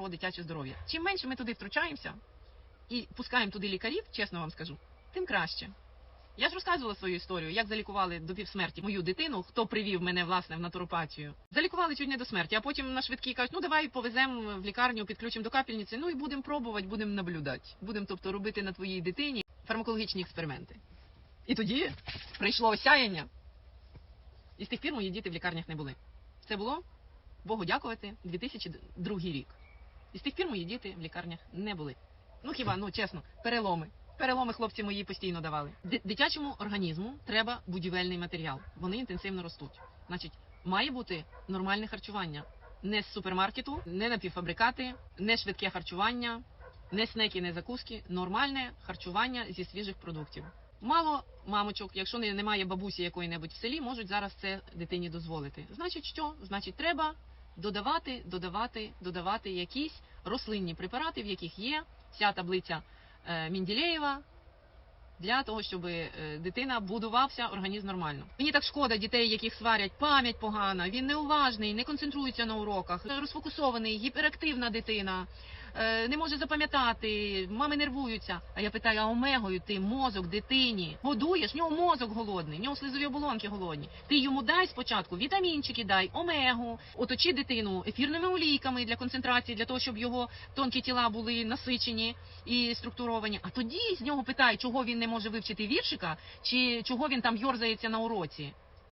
про дитяче здоров'я. Чим менше ми туди втручаємося і пускаємо туди лікарів, чесно вам скажу, тим краще. Я ж розказувала свою історію, як залікували до півсмерті мою дитину, хто привів мене власне в натуропатію. Залікували чуть не до смерті, а потім на швидкій кажуть, ну давай повеземо в лікарню, підключимо до капельниці, ну і будемо пробувати, будемо наблюдати. Будемо, тобто, робити на твоїй дитині фармакологічні експерименти. І тоді прийшло осяяння. І з тих пір мої діти в лікарнях не були. Це було, Богу дякувати, 2002 рік. І з тих пір мої діти в лікарнях не були. Ну хіба, ну чесно, переломи. Переломи хлопці мої постійно давали. Ди- Дитячому організму треба будівельний матеріал. Вони інтенсивно ростуть. Значить, має бути нормальне харчування. Не з супермаркету, не напівфабрикати, не швидке харчування, не снеки, не закуски. Нормальне харчування зі свіжих продуктів. Мало мамочок, якщо не, немає бабусі якої-небудь в селі, можуть зараз це дитині дозволити. Значить, що? Значить, треба додавати, додавати, додавати якісь рослинні препарати, в яких є вся таблиця е, Мінділеєва для того, щоб е, дитина будувався організм нормально. Мені так шкода дітей, яких сварять, пам'ять погана, він неуважний, не концентрується на уроках, розфокусований, гіперактивна дитина. Е, Не може запам'ятати, мами нервуються. А я питаю, а омегою ти мозок дитині годуєш? В нього мозок голодний, в нього слизові оболонки голодні. Ти йому дай спочатку вітамінчики, дай омегу, оточи дитину ефірними олійками для концентрації, для того, щоб його тонкі тіла були насичені і структуровані. А тоді з нього питай, чого він не може вивчити віршика, чи чого він там йорзається на уроці.